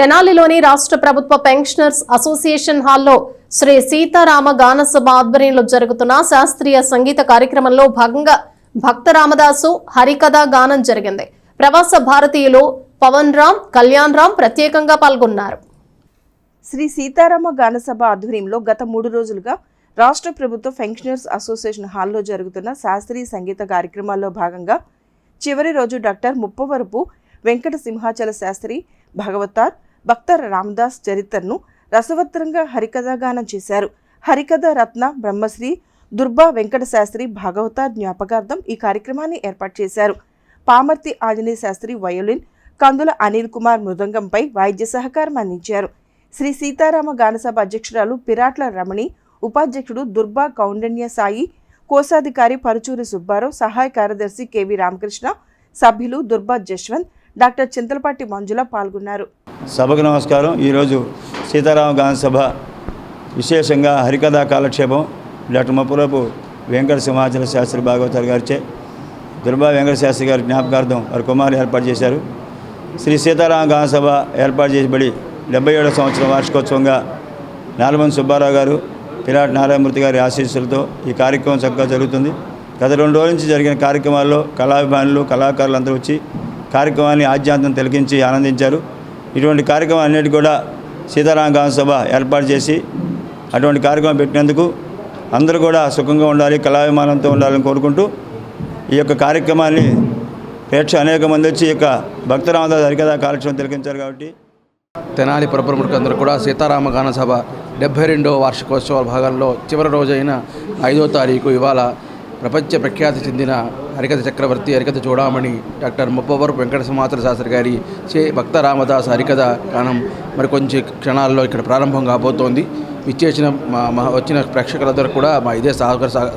తెనాలిలోని రాష్ట్ర ప్రభుత్వ pensioners association హాల్లో శ్రీ సీతారామ గానసభ ఆధ్వర్యంలో జరుగుతున్న శాస్త్రీయ సంగీత కార్యక్రమంలో భాగంగా భక్త రామదాసు హరికథ గానం జరిగింది. ప్రవాస భారతీయులు పవన్ రామ్ కళ్యాణ్ రామ్ ప్రత్యేకంగా పాల్గొన్నారు. శ్రీ సీతారామ గానసభ ఆధ్వర్యంలో గత మూడు రోజులుగా రాష్ట్ర ప్రభుత్వ పెన్షనర్స్ అసోసియేషన్ హాల్లో జరుగుతున్న శాస్త్రీయ సంగీత కార్యక్రమాల్లో భాగంగా చివరి రోజు డాక్టర్ ముప్పవరపు వెంకట సింహాచల శాస్త్రి భగవతార్ భక్త రామదాస్ చరిత్రను రసవత్తరంగా హరికథాగానం చేశారు. హరికథ రత్న బ్రహ్మశ్రీ దుర్బా వెంకట శాస్త్రి భాగవత జ్ఞాపకార్థం ఈ కార్యక్రమాన్ని ఏర్పాటు చేశారు. పామర్తి ఆంజనేయ శాస్త్రి వయోలిన్ కందుల అనిల్ కుమార్ మృదంగంపై వాయిద్య సహకారం అందించారు. శ్రీ సీతారామ గానసభ అధ్యక్షురాలు పిరాట్ల రమణి ఉపాధ్యక్షుడు దుర్బా కౌండన్య సాయి కోశాధికారి పరుచూరి సుబ్బారావు సహాయ కార్యదర్శి కెవి రామకృష్ణ సభ్యులు దుర్బా జశ్వంత్ డాక్టర్ చింతలపాటి మంజుల పాల్గొన్నారు. సభకు నమస్కారం. ఈరోజు సీతారామ గాన సభ విశేషంగా హరికథా కాలక్షేపం. డాక్టర్ మప్పులపు వెంకట సింహాచల శాస్త్రి భాగవతారు గారిచే దుర్బా వెంకట శాస్త్రి గారి జ్ఞాపకార్థం వారి కుమారులు ఏర్పాటు చేశారు. శ్రీ సీతారామ గాన సభ ఏర్పాటు చేయబడి డెబ్బై ఏడవ సంవత్సరం వార్షికోత్సవంగా నాలుమంది సుబ్బారావు గారు పిరాట్ నారాయణమూర్తి గారి ఆశీస్సులతో ఈ కార్యక్రమం చక్కగా జరుగుతుంది. గత రెండు రోజుల నుంచి జరిగిన కార్యక్రమాల్లో కళాభిమానులు కళాకారులు అందరూ వచ్చి కార్యక్రమాన్ని ఆధ్యాత్మం తిలకించి ఆనందించారు. ఇటువంటి కార్యక్రమాలన్నిటి కూడా సీతారామ గాన సభ ఏర్పాటు చేసి అటువంటి కార్యక్రమం పెట్టినందుకు అందరూ కూడా సుఖంగా ఉండాలి కళాభిమానంతో ఉండాలని కోరుకుంటూ ఈ యొక్క కార్యక్రమాన్ని ప్రేక్ష అనేక మంది వచ్చి ఈ యొక్క భక్తరామదాస్ హరికథా కార్యక్రమం తిలకించారు కాబట్టి తెనాలి పురప్రముఖులందరూ కూడా సీతారామ గానసభ డెబ్బై రెండవ వార్షికోత్సవాల భాగంలో చివరి రోజైన ఐదో తారీఖు ఇవాళ ప్రపంచ ప్రఖ్యాతి చెందిన హరికథ చక్రవర్తి హరికథ చూడామణి డాక్టర్ ముప్పవరపు వెంకట సుమాత్ర శాస్త్రి గారి చే భక్త రామదాస్ హరికథ గానం మరి కొంచెం క్షణాల్లో ఇక్కడ ప్రారంభం కాబోతోంది. ఇచ్చేసిన మా వచ్చిన ప్రేక్షకులందరూ కూడా మా ఇదే సహకార సహ-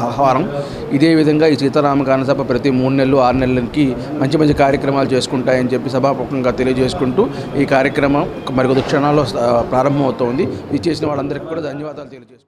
ఆహ్వానం. ఇదే విధంగా ఈ సీతారామ గాన సభ ప్రతి మూడు నెలలు ఆరు నెలలకి మంచి మంచి కార్యక్రమాలు చేసుకుంటాయని చెప్పి సభాముఖంగా తెలియజేసుకుంటూ ఈ కార్యక్రమం మరి కొద్ది క్షణాల్లో ప్రారంభమవుతోంది. ఇచ్చేసిన వాళ్ళందరికీ కూడా ధన్యవాదాలు తెలియజేసుకుంటాం